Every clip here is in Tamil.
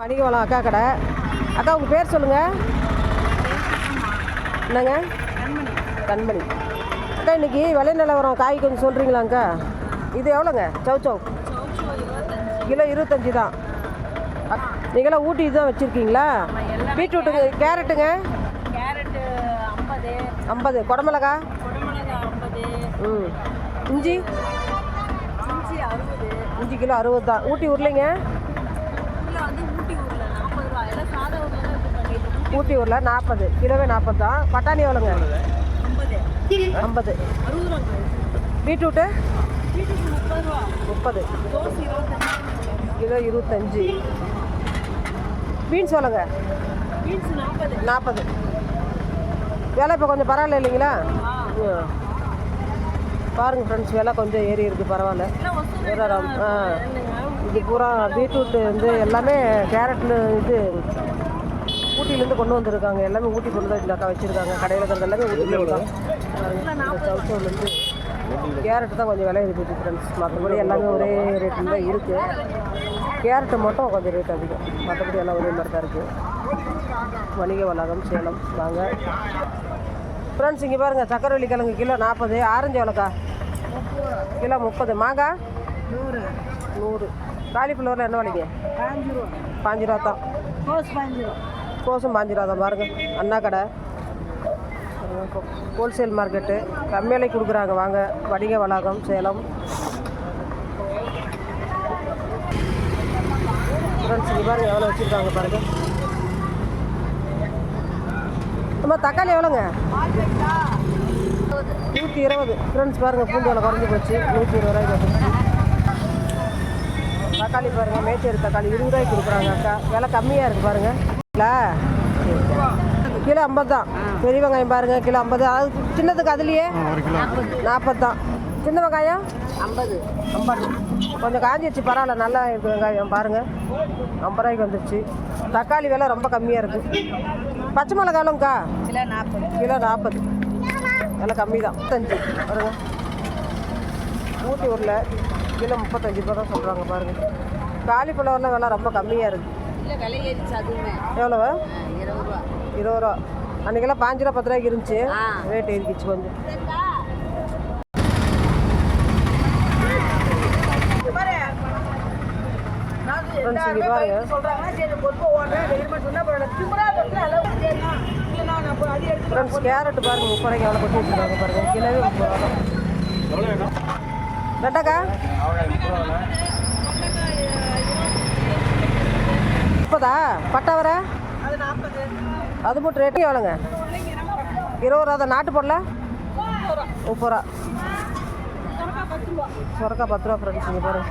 வணிக வளம் அக்கா கடை. அக்கா உங்கள் பேர் சொல்லுங்கள் என்னங்க? கண்மணி. அக்கா இன்னைக்கு விலை நிலவரம் காய் கொஞ்சம் சொல்கிறீங்களாங்க்கா இது எவ்வளோங்க? சௌ சௌ. கிலோ இருபத்தஞ்சி தான். நீங்களாம் ஊட்டி இதுதான் வச்சுருக்கீங்களா? பீட்ரூட்டுங்க கேரட்டுங்க? ஐம்பது. குடமிளகா? ம். இஞ்சி? இஞ்சி கிலோ அறுபது தான். ஊட்டி உருளைங்க? ஊட்டி ஊரில் நாற்பது கிலோவே நாற்பது தான். பட்டாணி எவ்வளோங்க? ஐம்பது. பீட்ரூட்டு? முப்பது கிலோ இருபத்தஞ்சி. பீன்ஸ் எவ்வளோங்க? நாற்பது விலை இப்போ கொஞ்சம் பரவாயில்ல இல்லைங்களா. பாருங்க ஃப்ரெண்ட்ஸ் விலை கொஞ்சம் ஏறி இருக்குது பரவாயில்ல. ஆ. இது பூரா பீட்ரூட் வந்து எல்லாமே கேரட்டில் இது ஊட்டிலேருந்து கொண்டு வந்திருக்காங்க. எல்லாமே ஊட்டி கொண்டு தான் இந்த அக்கா வச்சுருக்காங்க. கடையில் இருக்கிறது எல்லாமே தான் சவுச்சவுலேருந்து கேரட் தான் கொஞ்சம் விலை இருக்குது ஃப்ரெண்ட்ஸ் மற்றபடி எல்லாமே ஒரே ரேட்டில் தான் இருக்குது கேரட்டு மட்டும் கொஞ்சம் ரேட் அதிகம். மற்றபடி எல்லாம் ஒரே மாதிரி தான் இருக்குது வணிக வளாகம் சேலம். வாங்க. ஃப்ரெண்ட்ஸ் இங்கே பாருங்கள் சக்கரவள்ளி கிழங்கு கிலோ நாற்பது ஆரஞ்சு எவ்வளோக்கா கிலோ முப்பது. மாங்காய்? நூறு. நூறு. காலிஃப்ளவரில் என்ன விலைங்க பாஞ்சு ரூபா பாஞ்சு ரூபா தான். கோஸ் பாஞ்சு ரூபா கோசம் பாஞ்சு ரூபா தான். பாருங்க அண்ணா கடை. Wholesale market. கம்மி விலைக்கு கொடுக்குறாங்க. வாங்க வணிக வளாகம் சேலம். ஃப்ரெண்ட்ஸ் இங்கே பாருங்க எவ்வளோ வச்சுருக்காங்க பாருங்க. அம்மா தக்காளி எவ்வளோங்க? நூற்றி இருபது. ஃப்ரெண்ட்ஸ் பாருங்கள் பூண்டு விலை குறைஞ்சி போச்சு. நூற்றி இருபது ரூபாய்க்கு தக்காளி பாருங்க மேச்சேரி தக்காளி இருபது ரூபாய்க்கு கொடுக்குறாங்க அக்கா. விலை கம்மியாக இருக்குது பாருங்க. இல்லை? கிலோ ஐம்பது தான் பெரிய வெங்காயம் பாருங்க கிலோ ஐம்பது. அது சின்னதுக்கு அதுலேயே நாற்பது தான் சின்ன வெங்காயம்? ஐம்பது. ஐம்பது கொஞ்சம் காஞ்சிச்சு பரவாயில்ல நல்லா இருக்குது வெங்காயம் பாருங்க. ஐம்பது ரூபாய்க்கு வந்துருச்சு. தக்காளி விலை ரொம்ப கம்மியாக இருக்குது பச்சை மிளகாலும்க்கா கிலோ நாற்பது. கிலோ நாற்பது. விலை கம்மி தான் முப்பத்தஞ்சு பாருங்க. ஊட்டி ஊரில் கிலோ முப்பத்தஞ்சு ரூபா தான் சொல்கிறாங்க பாருங்கள் காலிஃப்ளவரில் விலை ரொம்ப கம்மியாக இருக்குது இல்லை விலை ஏறிச்சு அதுவுமே. எவ்வளவு? இருபது ரூபா. இருபது ரூபா. அன்றைக்கெல்லாம் பாஞ்சு ரூபா பத்து ரூபாய்க்கு இருந்துச்சு. ரேட் ஏறிக்கிச்சு கொஞ்சம். இங்கே பாருங்க. ஃப்ரெண்ட்ஸ் கேரட் பாருங்க முப்பது ரூபாய்க்கு எவ்வளோ கொட்டி வச்சுருக்காங்க பாருங்க. கிலோவே முப்பது ரூபா கட்டக்கா முப்பதா? பட்டாவர அது மட்டும் ரேட்டு எவ்வளோங்க? இருபது ரூபா தான். நாட்டு பொருளை முப்பது ரூபா. சுரக்கா பத்து ரூபா ஃப்ரெண்ட்ஸ் இங்கே பாருங்க.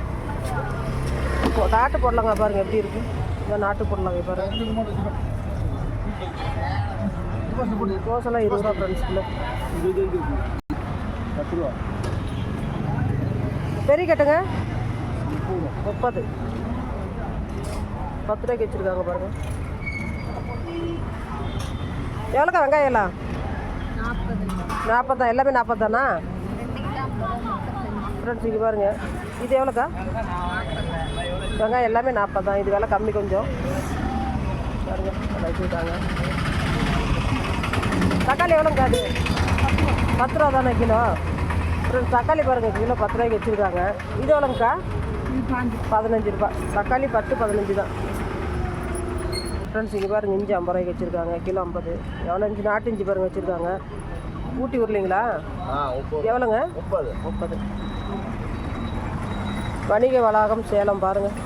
இப்போ நாட்டு பொருளங்க பாருங்க எப்படி இருக்கு? இந்த நாட்டு பொருளங்க பாருங்க. தோசைலாம் இருபது ரூபா ஃப்ரெண்ட்ஸ் கிலோ பெரிய கட்டுங்க. முப்பது. பத்து ரூபாய்க்கு வச்சுருக்காங்க பாருங்க. எவ்வளோக்கா வெங்காயம் எல்லாம்? நாற்பது. எல்லாமே நாற்பது? தானா ரெண்டு கிலோ முப்பத்தஞ்சு ஃப்ரெண்ட்ஸ் இங்கே பாருங்க. இது எவ்வளோக்கா? வெங்காயம் எல்லாமே நாற்பது? தான் இது விலை கம்மி கொஞ்சம். பாருங்க. வச்சுருக்காங்க தக்காளி எவ்வளோங்க அது? பத்து ரூபா தானே கிலோ? ஃப்ரெண்ட்ஸ் தக்காளி பாருங்க கிலோ பத்து ரூபாய்க்கு வச்சுருக்காங்க. இது எவ்வளோங்கக்கா? பதினஞ்சு ரூபா. தக்காளி பத்து பதினஞ்சு தான். ஃப்ரெண்ட்ஸ் இங்கே பாருங்க இஞ்சி ஐம்பது ரூபாய்க்கு வச்சுருக்காங்க கிலோ ஐம்பது. எவ்வளோ இஞ்சி? நாட்டு இஞ்சி பாருங்க வச்சுருக்காங்க. ஊட்டி உருளைங்களா எவ்வளோங்க முப்பது. முப்பது. வணிக வளாகம் சேலம் பாருங்கள்